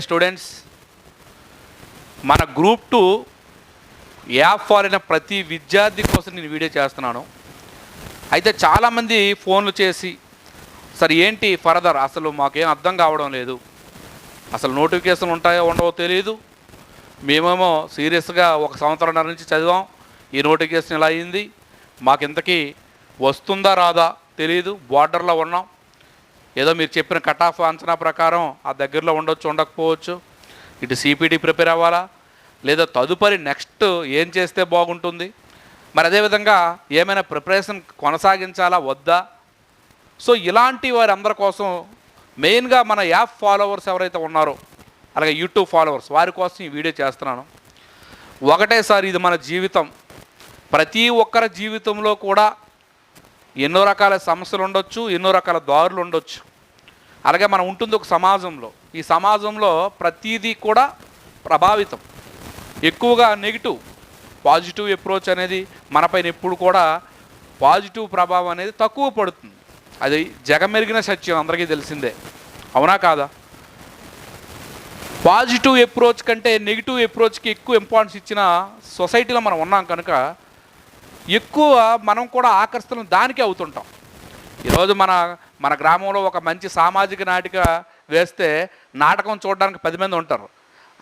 Students మన group two app ఫారిన ప్రతి విద్యార్థి కోసం నేను వీడియో చేస్తున్నాను. అయితే చాలామంది ఫోన్లు చేసి సరే ఏంటి ఫర్దర్? అసలు మాకేం అర్థం కావడం లేదు. అసలు నోటిఫికేషన్లు ఉంటాయో ఉండవో తెలియదు మేమేమో సీరియస్గా ఒక సంవత్సరంన్నర నుంచి చదివాం. ఈ నోటిఫికేషన్ ఇలా అయింది? మాకు ఇంతకీ వస్తుందా రాదా తెలియదు బార్డర్లో ఉన్నాం. ఏదో మీరు చెప్పిన కట్ ఆఫ్ అంచనా ప్రకారం ఆ దగ్గరలో ఉండొచ్చు ఉండకపోవచ్చు. ఇటు సిపిడి ప్రిపేర్ అవ్వాలా? లేదా తదుపరి నెక్స్ట్ ఏం చేస్తే బాగుంటుంది? మరి అదేవిధంగా ఏమైనా ప్రిపరేషన్ కొనసాగించాలా వద్దా? సో ఇలాంటి వారందరి కోసం మెయిన్గా మన యాప్ ఫాలోవర్స్ ఎవరైతే ఉన్నారో అలాగే యూట్యూబ్ ఫాలోవర్స్ వారి కోసం ఈ వీడియో చేస్తున్నాను. ఒకటేసారి ఇది మన జీవితం. ప్రతి ఒక్కరి జీవితంలో కూడా ఎన్నో రకాల సమస్యలు ఉండొచ్చు ఎన్నో రకాల దారులు ఉండొచ్చు. అలాగే మనం ఉంటుంది ఒక సమాజంలో. ఈ సమాజంలో ప్రతిదీ కూడా ప్రభావితం. ఎక్కువగా నెగిటివ్ పాజిటివ్ అప్రోచ్ అనేది మనపైన ఎప్పుడు కూడా పాజిటివ్ ప్రభావం అనేది తక్కువ పడుతుంది. అది జగమెరిగిన సత్యం అందరికీ తెలిసిందే. అవునా కాదా? పాజిటివ్ అప్రోచ్ కంటే నెగిటివ్ అప్రోచ్కి ఎక్కువ ఇంపార్టెన్స్ ఇచ్చిన సొసైటీలో మనం ఉన్నాం కనుక ఎక్కువ మనం కూడా ఆకర్షణ దానికే అవుతుంటాం. ఈరోజు మన మన గ్రామంలో ఒక మంచి సామాజిక నాటిక వేస్తే నాటకం చూడడానికి పది మంది ఉంటారు.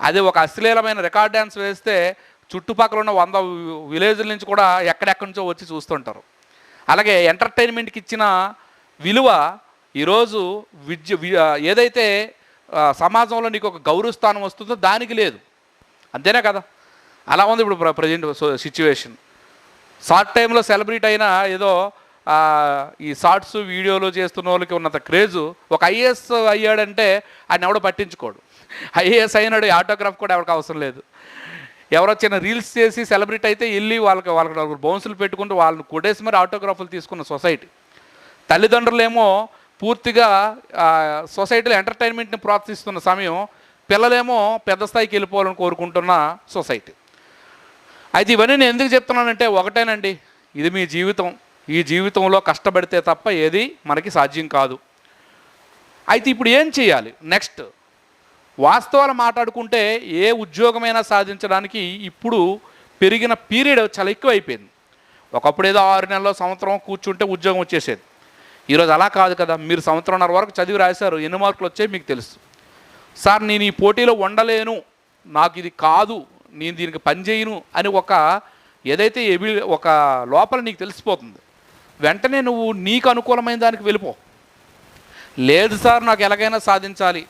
అదే ఒక అశ్లీలమైన రికార్డ్ డ్యాన్స్ వేస్తే చుట్టుపక్కల ఉన్న వంద విలేజ్ల నుంచి కూడా ఎక్కడెక్కడి నుంచో వచ్చి చూస్తుంటారు. అలాగే ఎంటర్టైన్మెంట్కి ఇచ్చిన విలువ ఈరోజు విద్య ఏదైతే సమాజంలో నీకు ఒక గౌరవ స్థానం వస్తుందో దానికి లేదు. అంతేనే కదా? అలా ఉంది ఇప్పుడు ప్రజెంట్ సిచ్యువేషన్. షార్ట్ టైంలో సెలబ్రిటీ అయినా ఏదో ఈ షార్ట్స్ వీడియోలు చేస్తున్న వాళ్ళకి ఉన్నంత క్రేజు ఒక ఐఏఎస్ అయ్యాడంటే ఆయన ఎవడో పట్టించుకోడు. ఐఏఎస్ అయినాడు ఆటోగ్రాఫ్ కూడా ఎవరికి అవసరం లేదు. ఎవరో చిన్న రీల్స్ చేసి సెలబ్రిటీ అయితే వెళ్ళి వాళ్ళకి వాళ్ళకి బౌన్సులు పెట్టుకుంటూ వాళ్ళని కొడేసి మరి ఆటోగ్రాఫ్లు తీసుకున్న సొసైటీ. తల్లిదండ్రులేమో పూర్తిగా సొసైటీలో ఎంటర్టైన్మెంట్ని ప్రోత్సహిస్తున్న సమయం పిల్లలేమో పెద్ద స్థాయికి వెళ్ళిపోవాలని కోరుకుంటున్న సొసైటీ. అయితే ఇవన్నీ నేను ఎందుకు చెప్తున్నానంటే ఒకటేనండి ఇది మీ జీవితం. ఈ జీవితంలో కష్టపడితే తప్ప ఏది మనకి సాధ్యం కాదు. అయితే ఇప్పుడు ఏం చేయాలి? నెక్స్ట్ వాస్తవాలు మాట్లాడుకుంటే ఏ ఉద్యోగమైనా సాధించడానికి ఇప్పుడు పెరిగిన పీరియడ్ చాలా ఎక్కువ అయిపోయింది ఒకప్పుడు ఏదో ఆరు నెలల్లో సంవత్సరం కూర్చుంటే ఉద్యోగం వచ్చేసేది. ఈరోజు అలా కాదు కదా మీరు సంవత్సరంన్నర వరకు చదివి రాశారు ఎన్ని మార్కులు వచ్చాయి మీకు తెలుసు. సార్ నేను ఈ పోటీలో ఉండలేను నాకు ఇది కాదు నేను దీనికి పని చేయను అని ఒక ఏదైతే ఎబి ఒక లోపల నీకు తెలిసిపోతుంది వెంటనే నువ్వు నీకు అనుకూలమైన దానికి వెళ్ళిపో. లేదు సార్ నాకు ఎలాగైనా సాధించాలి.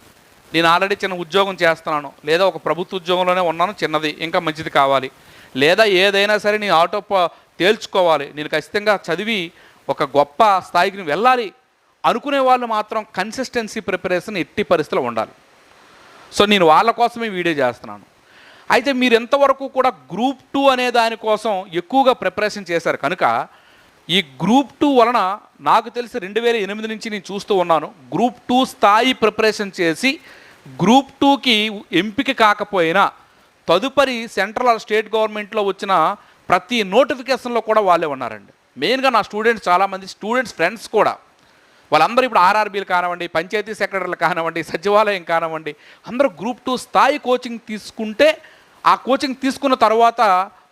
నేను ఆల్రెడీ చిన్న ఉద్యోగం చేస్తున్నాను. లేదా ఒక ప్రభుత్వ ఉద్యోగంలోనే ఉన్నాను చిన్నది ఇంకా మంచిది కావాలి. లేదా ఏదైనా సరే నేను ఆటో తేల్చుకోవాలి. నేను ఖచ్చితంగా చదివి ఒక గొప్ప స్థాయికి వెళ్ళాలి. అనుకునే వాళ్ళు మాత్రం కన్సిస్టెన్సీ ప్రిపరేషన్ ఎట్టి పరిస్థితిలో ఉండాలి. సో నేను వాళ్ళ కోసమే వీడియో చేస్తున్నాను. అయితే మీరు ఎంతవరకు కూడా గ్రూప్ టూ అనే దానికోసం ఎక్కువగా ప్రిపరేషన్ చేశారు? కనుక ఈ గ్రూప్ టూ వలన నాకు తెలిసి రెండు వేల ఎనిమిది నుంచి నేను చూస్తూ ఉన్నాను. గ్రూప్ టూ స్థాయి ప్రిపరేషన్ చేసి గ్రూప్ టూకి ఎంపిక కాకపోయినా తదుపరి సెంట్రల్ స్టేట్ గవర్నమెంట్లో వచ్చిన ప్రతి నోటిఫికేషన్లో కూడా వాళ్ళే ఉన్నారండి. మెయిన్గా నా స్టూడెంట్స్ చాలామంది స్టూడెంట్స్ ఫ్రెండ్స్ కూడా. వాళ్ళందరూ ఇప్పుడు ఆర్ఆర్బీలు కానివ్వండి పంచాయతీ సెక్రటరీలు కానివ్వండి సచివాలయం కానివ్వండి అందరూ గ్రూప్ టూ స్థాయి కోచింగ్ తీసుకుంటే ఆ కోచింగ్ తీసుకున్న తర్వాత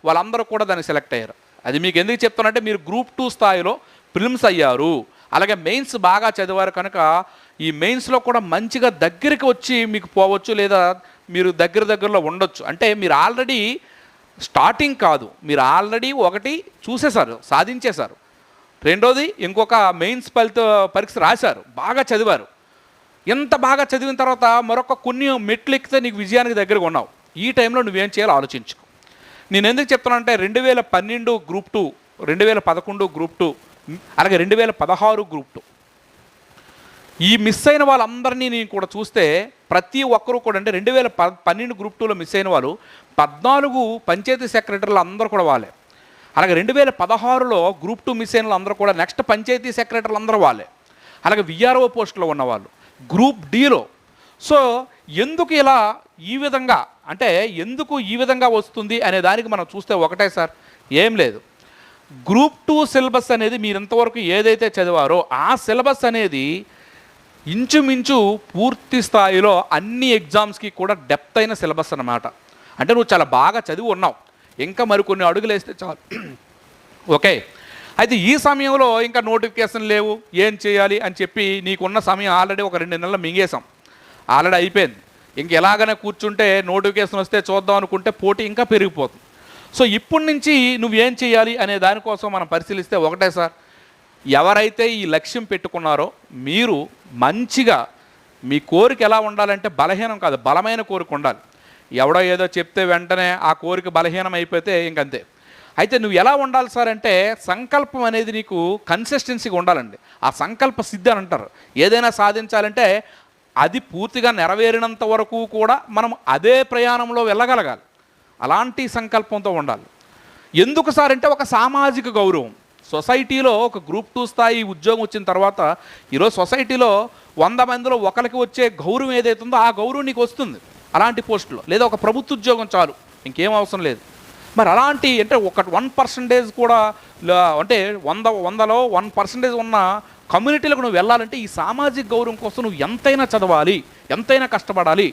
వాళ్ళందరూ కూడా దాన్ని సెలెక్ట్ అయ్యారు. అది మీకు ఎందుకు చెప్తానంటే మీరు గ్రూప్ టూ స్థాయిలో ప్రిలిమ్స్ అయ్యారు. అలాగే మెయిన్స్ బాగా చదివారు కనుక ఈ మెయిన్స్లో కూడా మంచిగా దగ్గరికి వచ్చి మీకు పోవచ్చు లేదా మీరు దగ్గర దగ్గరలో ఉండొచ్చు. అంటే మీరు ఆల్రెడీ స్టార్టింగ్ కాదు. మీరు ఆల్రెడీ ఒకటి చూసేశారు సాధించేశారు. రెండోది ఇంకొక మెయిన్స్ ఫలిత పరీక్ష రాశారు బాగా చదివారు. ఎంత బాగా చదివిన తర్వాత మరొక కొన్ని మెట్లు ఎక్కితే నీకు విజయానికి దగ్గరగా ఉన్నావు. ఈ టైంలో నువ్వేం చేయాలో ఆలోచించుకో. నేను ఎందుకు చెప్తున్నానంటే రెండు వేల పన్నెండు గ్రూప్ టూ రెండు వేల పదకొండు గ్రూప్ టూ అలాగే రెండు వేల పదహారు గ్రూప్ టూ. ఈ మిస్ అయిన వాళ్ళందరినీ నేను కూడా చూస్తే ప్రతి ఒక్కరూ కూడా అంటే రెండు వేల ప పన్నెండు గ్రూప్ టూలో మిస్ అయిన వాళ్ళు పద్నాలుగు పంచాయతీ సెక్రటరీలు అందరూ కూడా వాళ్ళే. అలాగే రెండు వేల పదహారులో గ్రూప్ టూ మిస్ అయిన అందరూ కూడా నెక్స్ట్ పంచాయతీ సెక్రటరీలు అందరూ వాళ్ళే. అలాగే విఆర్ఓ పోస్టులో ఉన్నవాళ్ళు గ్రూప్ డీలో. సో ఎందుకు ఇలా ఈ విధంగా అంటే ఎందుకు ఈ విధంగా వస్తుంది అనే దానికి మనం చూస్తే ఒకటే సార్ ఏం లేదు. గ్రూప్ టూ సిలబస్ అనేది మీరు ఇంతవరకు ఏదైతే చదివారో ఆ సిలబస్ అనేది ఇంచుమించు పూర్తి స్థాయిలో అన్ని ఎగ్జామ్స్కి కూడా డెప్త్ అయిన సిలబస్ అన్నమాట. అంటే నువ్వు చాలా బాగా చదివి ఉన్నావు. ఇంకా మరికొన్ని అడుగులు వేస్తే చాలు. ఓకే. అయితే ఈ సమయంలో ఇంకా నోటిఫికేషన్ లేవు. ఏం చేయాలి అని చెప్పి నీకున్న సమయం ఆల్రెడీ ఒక రెండు నెలలు మింగేశాం. ఆల్రెడీ అయిపోయింది. ఇంక ఎలాగనే కూర్చుంటే నోటిఫికేషన్ వస్తే చూద్దాం అనుకుంటే పోటీ ఇంకా పెరిగిపోతుంది. సో ఇప్పటి నుంచి నువ్వేం చేయాలి అనే దానికోసం మనం పరిశీలిస్తే ఒకటే సార్. ఎవరైతే ఈ లక్ష్యం పెట్టుకున్నారో మీరు మంచిగా మీ కోరిక ఎలా ఉండాలంటే బలహీనం కాదు బలమైన కోరిక ఉండాలి. ఎవడో ఏదో చెప్తే వెంటనే ఆ కోరిక బలహీనం అయిపోతే ఇంకంతే అయితే నువ్వు ఎలా ఉండాలి సార్ అంటే సంకల్పం అనేది నీకు కన్సిస్టెన్సీగా ఉండాలండి. ఆ సంకల్ప సిద్ధి అని అంటారు. ఏదైనా సాధించాలంటే అది పూర్తిగా నెరవేరినంత వరకు కూడా మనం అదే ప్రయాణంలో వెళ్ళగలగాలి. అలాంటి సంకల్పంతో ఉండాలి. ఎందుకు సార్ అంటే ఒక సామాజిక గౌరవం. సొసైటీలో ఒక గ్రూప్ టూ స్థాయి ఉద్యోగం వచ్చిన తర్వాత ఈరోజు సొసైటీలో వంద మందిలో ఒకరికి వచ్చే గౌరవం ఏదైతుందో ఆ గౌరవం నీకు వస్తుంది. అలాంటి పోస్టులో. లేదా ఒక ప్రభుత్వ ఉద్యోగం చాలు. ఇంకేం అవసరం లేదు. మరి అలాంటి అంటే ఒక వన్ పర్సంటేజ్ కూడా అంటే వంద వందలో వన్ పర్సంటేజ్ ఉన్న కమ్యూనిటీలకు నువ్వు వెళ్ళాలంటే ఈ సామాజిక గౌరవం కోసం నువ్వు ఎంతైనా చదవాలి ఎంతైనా కష్టపడాలి.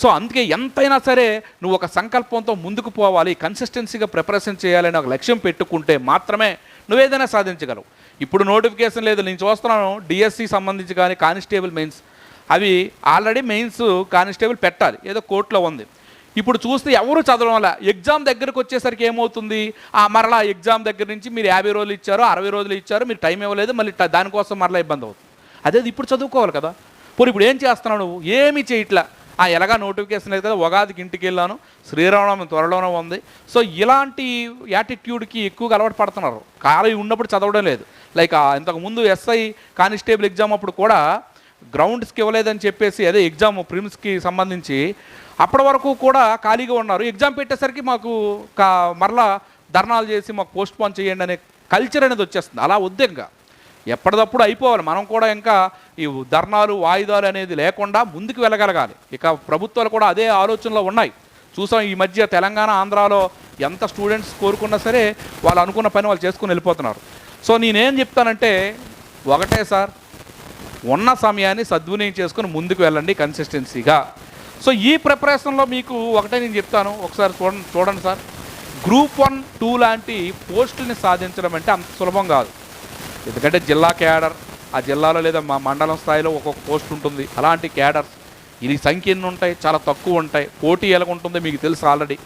సో అందుకే ఎంతైనా సరే నువ్వు ఒక సంకల్పంతో ముందుకు పోవాలి కన్సిస్టెన్సీగా ప్రిపరేషన్ చేయాలని ఒక లక్ష్యం పెట్టుకుంటే మాత్రమే నువ్వేదైనా సాధించగలవు. ఇప్పుడు నోటిఫికేషన్ లేదు నేను చూస్తున్నాను డిఎస్సి సంబంధించి కానీ కానిస్టేబుల్ మెయిన్స్. అవి ఆల్రెడీ మెయిన్స్ కానిస్టేబుల్ పెట్టాలి. ఏదో కోర్టులో ఉంది. ఇప్పుడు చూస్తే ఎవరు చదవడం వల్ల ఎగ్జామ్ దగ్గరకు వచ్చేసరికి ఏమవుతుంది? ఆ మరలా ఎగ్జామ్ దగ్గర నుంచి మీరు యాభై రోజులు ఇచ్చారు అరవై రోజులు ఇచ్చారు మీరు టైం ఇవ్వలేదు మళ్ళీ దానికోసం మరలా ఇబ్బంది అవుతుంది. అదే ఇప్పుడు చదువుకోవాలి కదా. పోనీ ఇప్పుడు ఏం చేస్తున్నావు నువ్వు? ఏమీ చేయట్లా. ఆ ఎలాగా నోటిఫికేషన్ లేదు కదా ఉగాదికి ఇంటికి వెళ్ళాను శ్రీరామనవమి త్వరలోనే ఉంది. సో ఇలాంటి యాటిట్యూడ్కి ఎక్కువగా అలవాటు పడుతున్నారు. ఖాళీ ఉన్నప్పుడు చదవడం లేదు. లైక్ ఇంతకుముందు ఎస్ఐ కానిస్టేబుల్ ఎగ్జామ్ అప్పుడు కూడా గ్రౌండ్స్కి ఇవ్వలేదని చెప్పేసి అదే ఎగ్జామ్ ప్రిమ్స్కి సంబంధించి అప్పటి వరకు కూడా ఖాళీగా ఉన్నారు. ఎగ్జామ్ పెట్టేసరికి మాకు కా మరలా ధర్నాలు చేసి మాకు పోస్ట్ పోన్ చేయండి అనే కల్చర్ అనేది వచ్చేస్తుంది. అలా వద్దు ఇంకా ఎప్పటిదప్పుడు అయిపోవాలి. మనం కూడా ఇంకా ఈ ధర్నాలు వాయిదాలు అనేది లేకుండా ముందుకు వెళ్ళగలగాలి. ఇక ప్రభుత్వాలు కూడా అదే ఆలోచనలో ఉన్నాయి. చూసాం ఈ మధ్య తెలంగాణ ఆంధ్రాలో ఎంత స్టూడెంట్స్ కోరుకున్నా సరే వాళ్ళు అనుకున్న పని వాళ్ళు చేసుకుని వెళ్ళిపోతున్నారు. సో నేనేం చెప్తానంటే ఒకటే సార్ ఉన్న సమయాన్ని సద్వినియోగం చేసుకుని ముందుకు వెళ్ళండి కన్సిస్టెన్సీగా సో ఈ ప్రిపరేషన్లో మీకు ఒకటే నేను చెప్తాను. ఒకసారి చూడండి చూడండి సార్. గ్రూప్ వన్ టూ లాంటి పోస్టుల్ని సాధించడం అంటే అంత సులభం కాదు. ఎందుకంటే జిల్లా క్యాడర్ ఆ జిల్లాలో లేదా మా మండలం స్థాయిలో ఒక్కొక్క పోస్ట్ ఉంటుంది. అలాంటి క్యాడర్స్ ఇది సంఖ్య ఎన్ని ఉంటాయి? చాలా తక్కువ ఉంటాయి. పోటీ ఎలాగుంటుందో మీకు తెలుసు ఆల్రెడీ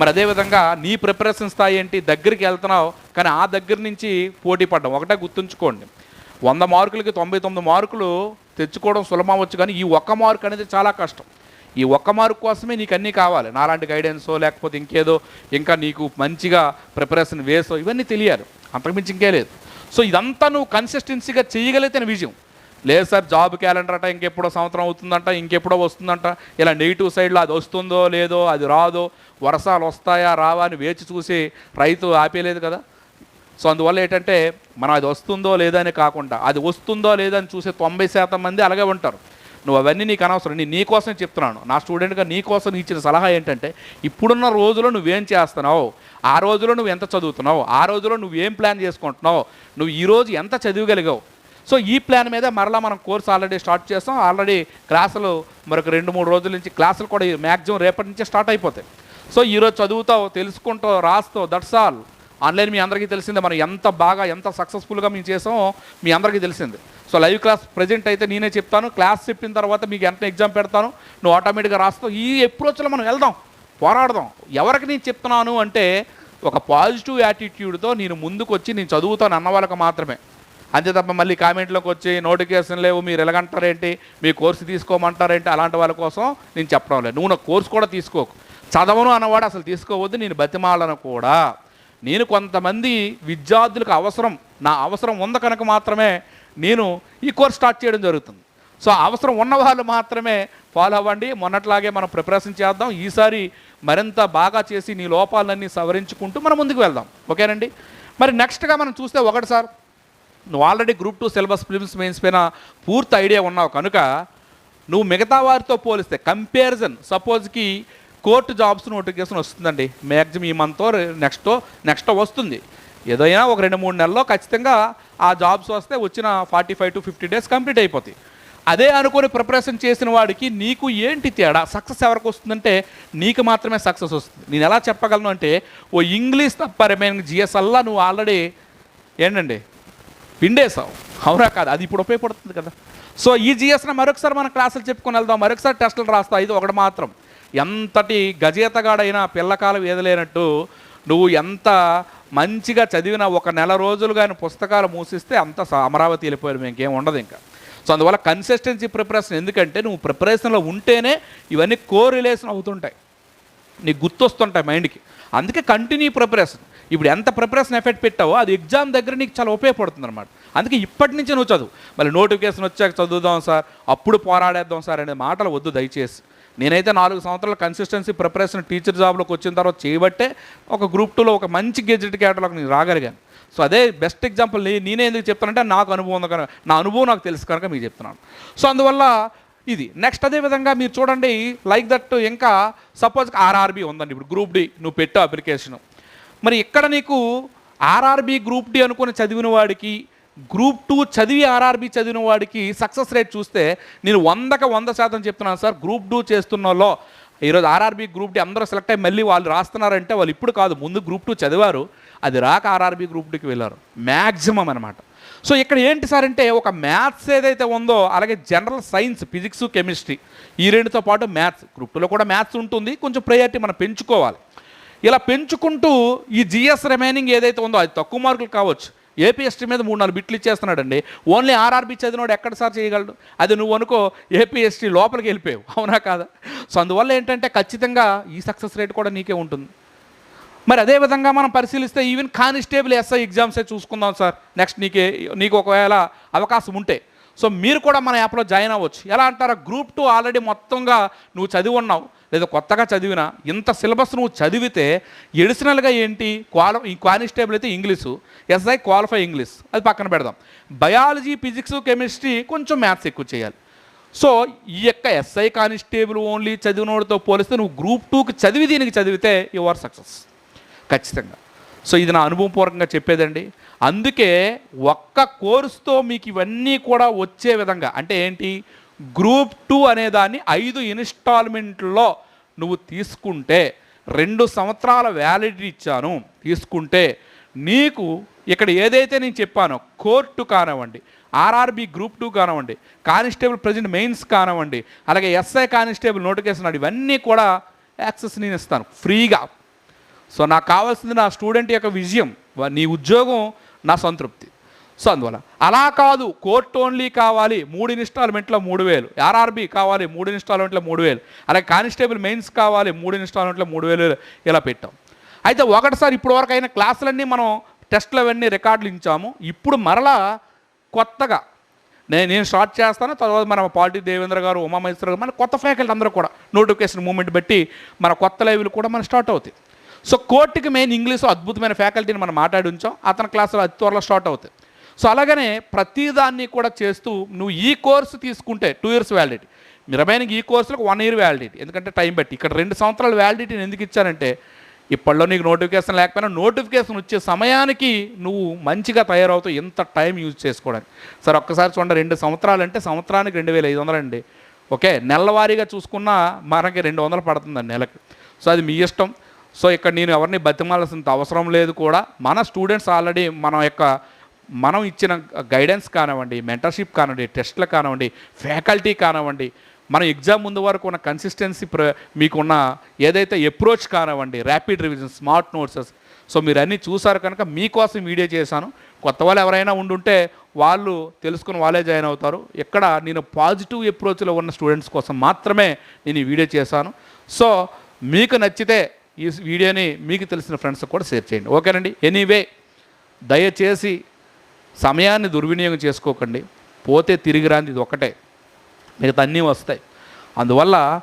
మరి అదేవిధంగా నీ ప్రిపరేషన్ స్థాయి ఏంటి? దగ్గరికి వెళ్తున్నావు కానీ ఆ దగ్గర నుంచి పోటీ పడ్డం. ఒకటే గుర్తుంచుకోండి. వంద మార్కులకి తొంభై తొమ్మిది మార్కులు తెచ్చుకోవడం సులభం అవ్వచ్చు కానీ ఈ ఒక్క మార్క్ అనేది చాలా కష్టం. ఈ ఒక్క మార్క్ కోసమే నీకు అన్నీ కావాలి. నాలాంటి గైడెన్సో లేకపోతే ఇంకేదో ఇంకా నీకు మంచిగా ప్రిపరేషన్ వేసో ఇవన్నీ తెలియాలి. అంతకుమించి ఇంకే లేదు. సో ఇదంతా నువ్వు కన్సిస్టెన్సీగా చేయగలిగితే విజయం. లేదు సార్ జాబ్ క్యాలెండర్ అట ఇంకెప్పుడో సంవత్సరం అవుతుందంట ఇంకెప్పుడో వస్తుందంట ఇలా నెగిటివ్ సైడ్లో అది వస్తుందో లేదో అది రాదో వర్షాలు వస్తాయా రావా అని వేచి చూసి రైతు ఆపేయలేదు కదా? సో అందువల్ల ఏంటంటే మనం అది వస్తుందో లేదా అని కాకుండా అది వస్తుందో లేదా అని చూసే తొంభై శాతం మంది అలాగే ఉంటారు. నువ్వు అవన్నీ నీకు అనవసరం. నేను నీకోసం చెప్తున్నాను. నా స్టూడెంట్గా నీకోసం ఇచ్చిన సలహా ఏంటంటే ఇప్పుడున్న రోజులో నువ్వేం చేస్తున్నావు? ఆ రోజులో నువ్వు ఎంత చదువుతున్నావు? ఆ రోజులో నువ్వేం ప్లాన్ చేసుకుంటున్నావు? నువ్వు ఈ రోజు ఎంత చదివగలిగావు? సో ఈ ప్లాన్ మీద మరలా మనం కోర్స్ ఆల్రెడీ స్టార్ట్ చేస్తాం. ఆల్రెడీ క్లాసులు మరొక రెండు మూడు రోజుల నుంచి క్లాసులు కూడా మ్యాక్సిమం రేపటి నుంచే స్టార్ట్ అయిపోతాయి. సో ఈరోజు చదువుతావు తెలుసుకుంటావు రాస్తావు దట్స్ ఆల్. ఆన్లైన్ మీ అందరికీ తెలిసిందే మనం ఎంత బాగా ఎంత సక్సెస్ఫుల్గా మేము చేసామో మీ అందరికీ తెలిసింది. సో లైవ్ క్లాస్ ప్రజెంట్ అయితే నేనే చెప్తాను క్లాస్ చెప్పిన తర్వాత మీకు ఎంత ఎగ్జామ్ పెడతాను నువ్వు ఆటోమేటిక్గా రాస్తావు. ఈ అప్రోచ్లో మనం వెళ్దాం పోరాడదాం. ఎవరికి నేను చెప్తున్నాను అంటే ఒక పాజిటివ్ యాటిట్యూడ్తో నేను ముందుకు వచ్చి నేను చదువుతాను అన్న వాళ్ళకి మాత్రమే. అంతే తప్ప మళ్ళీ కామెంట్లోకి వచ్చి నోటిఫికేషన్ లేవు మీరు ఎలాగంటారేంటి మీ కోర్సు తీసుకోమంటారేంటి అలాంటి వాళ్ళ కోసం నేను చెప్పడం లేదు. నువ్వు నా కోర్సు కూడా తీసుకోకు. చదవను అన్నవాడు అసలు తీసుకోవద్దు నేను బతిమాలను కూడా. నేను కొంతమంది విద్యార్థులకు అవసరం నా అవసరం ఉంది కనుక మాత్రమే నేను ఈ కోర్స్ స్టార్ట్ చేయడం జరుగుతుంది. సో అవసరం ఉన్న వాళ్ళు మాత్రమే ఫాలో అవ్వండి. మొన్నట్లాగే మనం ప్రిపరేషన్ చేద్దాం. ఈసారి మరింత బాగా చేసి నీ లోపాలన్నీ సవరించుకుంటూ మనం ముందుకు వెళ్దాం. ఓకేనండి? మరి నెక్స్ట్గా మనం చూస్తే ఒకటి సార్. నువ్వు already group two syllabus prelims mains పైన పూర్తి ఐడియా ఉన్నావు. కనుక నువ్వు మిగతా వారితో పోలిస్తే కంపారిజన్ సపోజ్కి కోర్టు జాబ్స్ నోటిఫికేషన్ వస్తుందండి. మ్యాక్సిమం ఈ మంతో నెక్స్ట్ నెక్స్ట్ వస్తుంది. ఏదైనా ఒక రెండు మూడు నెలల్లో ఖచ్చితంగా ఆ జాబ్స్ వస్తే వచ్చిన forty five to fifty days complete అయిపోతాయి. అదే అనుకుని ప్రిపరేషన్ చేసిన వాడికి నీకు ఏంటి తేడా? సక్సెస్ ఎవరికి వస్తుందంటే నీకు మాత్రమే సక్సెస్ వస్తుంది. నేను ఎలా చెప్పగలను అంటే ఓ ఇంగ్లీష్ తప్ప రిమైనింగ్ జిఎస్ఎల్లా నువ్వు ఆల్రెడీ ఏంటండి? పిండేసావు అవునా కాదు? అది ఇప్పుడు ఉపయోగపడుతుంది కదా. సో ఈ జిఎస్ని మరొకసారి మన క్లాసులు చెప్పుకొని వెళ్దాం. మరొకసారి టెస్టులు రాస్తా. ఇది ఒకటి మాత్రం. ఎంతటి గజేతగాడైనా పిల్లకాలం ఏదలేనట్టు నువ్వు ఎంత మంచిగా చదివిన ఒక నెల రోజులు కానీ పుస్తకాలు మూసిస్తే అంత అమరావతి వెళ్ళిపోయారు మేము ఇంకేం ఉండదు ఇంకా. సో అందువల్ల కన్సిస్టెన్సీ ప్రిపరేషన్ ఎందుకంటే నువ్వు ప్రిపరేషన్లో ఉంటేనే ఇవన్నీ కోరిలేషన్ అవుతుంటాయి. నీకు గుర్తొస్తుంటాయి మైండ్కి అందుకే కంటిన్యూ ప్రిపరేషన్ ఇప్పుడు ఎంత ప్రిపరేషన్ ఎఫెక్ట్ పెట్టావో అది ఎగ్జామ్ దగ్గర నీకు చాలా ఉపయోగపడుతుంది అనమాట అందుకే ఇప్పటి నుంచి నువ్వు చదువు. మళ్ళీ నోటిఫికేషన్ వచ్చాక చదువుదాం సార్ అప్పుడు పోరాడేద్దాం సార్ అనే మాటలు వద్దు దయచేసి. నేనైతే నాలుగు సంవత్సరాల కన్సిస్టెన్సీ ప్రిపరేషన్ టీచర్ జాబ్లోకి వచ్చిన తర్వాత చేయబట్టే ఒక గ్రూప్ టూలో ఒక మంచి గెజెట్ క్యాటలాగ్ నేను రాగలిగాను. సో అదే బెస్ట్ ఎగ్జాంపుల్ నేనే ఎందుకు చెప్తానంటే నాకు అనుభవం ఉంది కనుక నా అనుభవం నాకు తెలుసు కనుక మీకు చెప్తున్నాను. సో అందువల్ల ఇది. నెక్స్ట్ అదే విధంగా మీరు చూడండి లైక్ దట్ ఇంకా సపోజ్ ఆర్ఆర్బి ఉందండి. ఇప్పుడు గ్రూప్ డి నువ్వు పెట్టావు అప్లికేషన్ మరి ఇక్కడ నీకు ఆర్ఆర్బి గ్రూప్ డి అనుకుని చదివిన వాడికి గ్రూప్ టూ చదివి ఆర్ఆర్బి చదివిన వాడికి సక్సెస్ రేట్ చూస్తే నేను వందక వంద శాతం చెప్తున్నాను సార్ గ్రూప్ టూ చేస్తున్న వాళ్ళలో ఈరోజు ఆర్ఆర్బి గ్రూప్ డి అందరూ సెలెక్ట్ అయ్యి మళ్ళీ వాళ్ళు రాస్తున్నారంటే వాళ్ళు ఇప్పుడు కాదు ముందు గ్రూప్ టూ చదివారు అది రాక ఆర్ఆర్బి గ్రూప్ టూకి వెళ్ళారు. మ్యాక్సిమం అనమాట సో ఇక్కడ ఏంటి సార్ అంటే ఒక మ్యాథ్స్ ఏదైతే ఉందో అలాగే జనరల్ సైన్స్ ఫిజిక్స్ కెమిస్ట్రీ ఈ రెండుతో పాటు మ్యాథ్స్ గ్రూప్ టూలో కూడా మ్యాథ్స్ ఉంటుంది కొంచెం ప్రయారిటీ మనం పెంచుకోవాలి. ఇలా పెంచుకుంటూ ఈ జిఎస్ రిమైనింగ్ ఏదైతే ఉందో అది తక్కువ మార్కులు కావచ్చు ఏపీఎస్టీ మీద మూడు నాలుగు బిట్లు ఇచ్చేస్తున్నాడండి. ఓన్లీ ఆర్ఆర్బీ చదివినోడు ఎక్కడ సార్ చేయగలడు? అది నువ్వు అనుకో ఏపీఎస్టీ లోపలికి వెళ్ళిపోయావు. అవునా కాదా? సో అందువల్ల ఏంటంటే ఖచ్చితంగా ఈ సక్సెస్ రేట్ కూడా నీకే ఉంటుంది. మరి అదే విధంగా మనం పరిశీలిస్తే ఈవెన్ కానిస్టేబుల్ ఎస్ఐ ఎగ్జామ్సే చూసుకుందాం సార్. నెక్స్ట్ నీకే నీకు ఒకవేళ అవకాశం ఉంటే. సో మీరు కూడా మన యాప్లో జాయిన్ అవ్వచ్చు. ఎలా అంటారా? గ్రూప్ టూ ఆల్రెడీ మొత్తంగా నువ్వు చదివి ఉన్నావు లేదా కొత్తగా చదివినా ఇంత సిలబస్ నువ్వు చదివితే ఎడిషనల్గా ఏంటి? క్వాలి ఈ కానిస్టేబుల్ అయితే ఇంగ్లీషు ఎస్ఐ క్వాలిఫై ఇంగ్లీష్. అది పక్కన పెడదాం. బయాలజీ ఫిజిక్స్ కెమిస్ట్రీ కొంచెం మ్యాథ్స్ ఎక్కువ చేయాలి. సో ఈ యొక్క ఎస్ఐ కానిస్టేబుల్ ఓన్లీ చదివినోడితో పోలిస్తే నువ్వు గ్రూప్ టూకి చదివి దీనికి చదివితే యు ఆర్ సక్సెస్. ఖచ్చితంగా. సో ఇది నా అనుభవపూర్వకంగా చెప్పేదండి. అందుకే ఒక్క కోర్సుతో మీకు ఇవన్నీ కూడా వచ్చే విధంగా అంటే ఏంటి? గ్రూప్ టూ అనే దాన్ని ఐదు ఇన్స్టాల్మెంట్లో నువ్వు తీసుకుంటే రెండు సంవత్సరాల వ్యాలిడిటీ ఇచ్చాను తీసుకుంటే నీకు ఇక్కడ ఏదైతే నేను చెప్పానో కోర్టు కానివ్వండి ఆర్ఆర్బి గ్రూప్ టూ కానివ్వండి కానిస్టేబుల్ ప్రజెంట్ మెయిన్స్ కానివ్వండి అలాగే ఎస్ఐ కానిస్టేబుల్ నోటిఫికేషన్ ఇవన్నీ కూడా యాక్సెస్ నేను ఇస్తాను ఫ్రీగా. సో నాకు కావాల్సింది నా స్టూడెంట్ యొక్క విజయం నీ ఉద్యోగం నా సంతృప్తి. సో అందువల్ల అలా కాదు కోర్ట్ ఓన్లీ కావాలి మూడు ఇన్స్టాల్మెంట్లో మూడు వేలు. ఆర్ఆర్బి కావాలి మూడు ఇన్స్టాల్మెంట్లో మూడు వేలు. అలాగే కానిస్టేబుల్ మెయిన్స్ కావాలి మూడు ఇన్స్టాల్మెంట్లో మూడు వేలు ఇలా పెట్టాం. అయితే ఒకటిసారి ఇప్పుడు వరకు అయిన క్లాసులన్నీ మనం టెస్ట్లు అవన్నీ రికార్డులు ఇచ్చాము ఇప్పుడు మరలా కొత్తగా నేను నేను స్టార్ట్ చేస్తాను. తర్వాత మన పాలిటీ దేవేంద్ర గారు ఉమామహేశ్వర గారు మన కొత్త ఫ్యాకల్టీ అందరూ కూడా నోటిఫికేషన్ మూమెంట్ బట్టి మన కొత్త లైవ్లు కూడా మనం స్టార్ట్ అవుతాయి. సో కోర్టుకి మెయిన్ ఇంగ్లీష్ అద్భుతమైన ఫ్యాకల్టీని మనం మాట్లాడి ఉంచాం. అతని క్లాసులు అతి త్వరలో స్టార్ట్ అవుతాయి. సో అలాగనే ప్రతిదాన్ని కూడా చేస్తూ నువ్వు ఈ కోర్సు తీసుకుంటే టూ ఇయర్స్ వ్యాలిడిటీ. మిరమైన ఈ కోర్సులకు వన్ ఇయర్ వ్యాలిడిటీ. ఎందుకంటే టైం బట్టి. ఇక్కడ రెండు సంవత్సరాల వ్యాలిడిటీని ఎందుకు ఇచ్చానంటే ఇప్పట్లో నీకు నోటిఫికేషన్ లేకపోయినా నోటిఫికేషన్ వచ్చే సమయానికి నువ్వు మంచిగా తయారవుతావు ఎంత టైం యూజ్ చేసుకోవడానికి. సరే ఒక్కసారి చూడండి రెండు సంవత్సరాలు అంటే సంవత్సరానికి రెండు వేల ఐదు వందలు అండి. ఓకే నెలవారీగా చూసుకున్నా మనకి రెండు వందలు పడుతుందండి నెలకి. సో అది మీ ఇష్టం. సో ఇక్కడ నేను ఎవరిని బతిమాల్సినంత అవసరం లేదు కూడా. మన స్టూడెంట్స్ ఆల్రెడీ మన యొక్క మనం ఇచ్చిన గైడెన్స్ కానివ్వండి మెంటర్షిప్ కానివ్వండి టెస్ట్లు కానివ్వండి ఫ్యాకల్టీ కానివ్వండి మనం ఎగ్జామ్ ముందు వరకు ఉన్న కన్సిస్టెన్సీ ప్ర మీకున్న ఏదైతే అప్రోచ్ కానివ్వండి rapid revision smart notes so మీరు అన్నీ చూసారు కనుక మీకోసం వీడియో చేశాను. కొత్త వాళ్ళు ఎవరైనా ఉండుంటే వాళ్ళు తెలుసుకుని వాళ్ళే జాయిన్ అవుతారు. ఇక్కడ నేను పాజిటివ్ అప్రోచ్లో ఉన్న స్టూడెంట్స్ కోసం మాత్రమే నేను ఈ వీడియో చేశాను. సో మీకు నచ్చితే ఈ వీడియోని మీకు తెలిసిన ఫ్రెండ్స్ కూడా షేర్ చేయండి. ఓకేనండి? ఎనీవే దయచేసి సమయాన్ని దుర్వినియోగం చేసుకోకండి. పోతే తిరిగి రాంది ఇది ఒకటే మిగతా అన్నీ వస్తాయి. అందువల్ల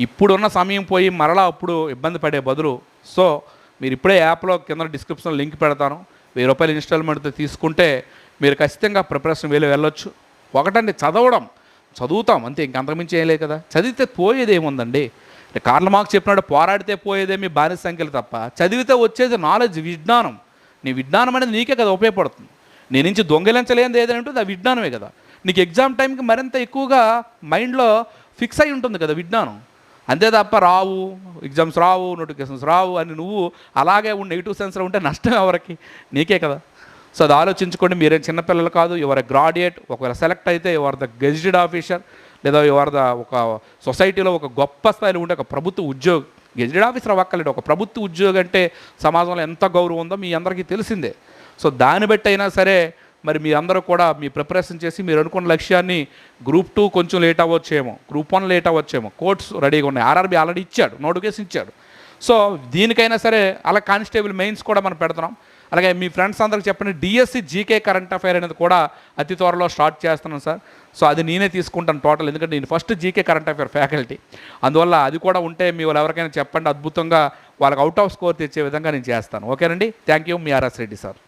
ఇప్పుడున్న సమయం పోయి మరలా అప్పుడు ఇబ్బంది పడే బదులు సో మీరు ఇప్పుడే యాప్లో కింద డిస్క్రిప్షన్ లింక్ పెడతాను. వెయ్యి రూపాయలు ఇన్స్టాల్మెంట్తో తీసుకుంటే మీరు ఖచ్చితంగా ప్రిపరేషన్ వేలు వెళ్ళొచ్చు. ఒకటండి చదవడం. చదువుతాం అంతే ఇంకంతకుమించి ఏం లేదు కదా. చదివితే పోయేది ఏముందండి? కార్ల మార్క్స్ చెప్పినాడు పోరాడితే పోయేదేమి బానిస సంఖ్యలు తప్ప. చదివితే వచ్చేది నాలెడ్జ్ విజ్ఞానం. నీ విజ్ఞానం అనేది నీకే కదా ఉపయోగపడుతుంది. నీ నుంచి దొంగిలించలేనిది ఏదంటే అది విజ్ఞానమే కదా. నీకు ఎగ్జామ్ టైంకి మరింత ఎక్కువగా మైండ్లో ఫిక్స్ అయి ఉంటుంది కదా విజ్ఞానం. అంతే తప్ప రావు ఎగ్జామ్స్ రావు నోటిఫికేషన్స్ రావు అని నువ్వు అలాగే ఉండి నెగిటివ్ సెన్స్లో ఉంటే నష్టం ఎవరికి? నీకే కదా. సో అది ఆలోచించుకోండి. మీరేం చిన్నపిల్లలు కాదు. ఎవరు గ్రాడ్యుయేట్. ఒకవేళ సెలెక్ట్ అయితే ఎవరు ద గెజిటెడ్ ఆఫీసర్. లేదా ఎవర్ ఒక సొసైటీలో ఒక గొప్ప స్థాయిలో ఉండే ఒక ప్రభుత్వ ఉద్యోగి గెజిటెడ్ ఆఫీసర్ అవ్వక్కర్లేదు. ఒక ప్రభుత్వ ఉద్యోగి అంటే సమాజంలో ఎంత గౌరవం ఉందో మీ అందరికీ తెలిసిందే. సో దాన్ని బట్టి అయినా సరే మరి మీ అందరూ కూడా మీ ప్రిపరేషన్ చేసి మీరు అనుకున్న లక్ష్యాన్ని గ్రూప్ టూ కొంచెం లేట్ అవ్వచ్చేమో గ్రూప్ వన్ లేట్ అవ్వచ్చేమో కోర్ట్స్ రెడీగా ఉన్నాయి. ఆర్ఆర్బీ ఆల్రెడీ ఇచ్చాడు నోటిఫికేషన్ ఇచ్చాడు. సో దీనికైనా సరే అలా కానిస్టేబుల్ మెయిన్స్ కూడా మనం పెడుతున్నాం. అలాగే మీ ఫ్రెండ్స్ అందరికి చెప్పండి డిఎస్సి జీకే కరెంట్ అఫైర్ అనేది కూడా అతి త్వరలో స్టార్ట్ చేస్తున్నాను సార్. సో అది నేనే తీసుకుంటాను టోటల్ ఎందుకంటే నేను first GK current affair faculty అందువల్ల అది కూడా ఉంటే మీ వాళ్ళు ఎవరికైనా చెప్పండి అద్భుతంగా వాళ్ళకి అవుట్ ఆఫ్ స్కోర్ తెచ్చే విధంగా నేను చేస్తాను. ఓకేనండి? థ్యాంక్ యూ మీ ఆర్ఎస్ రెడ్డి సార్.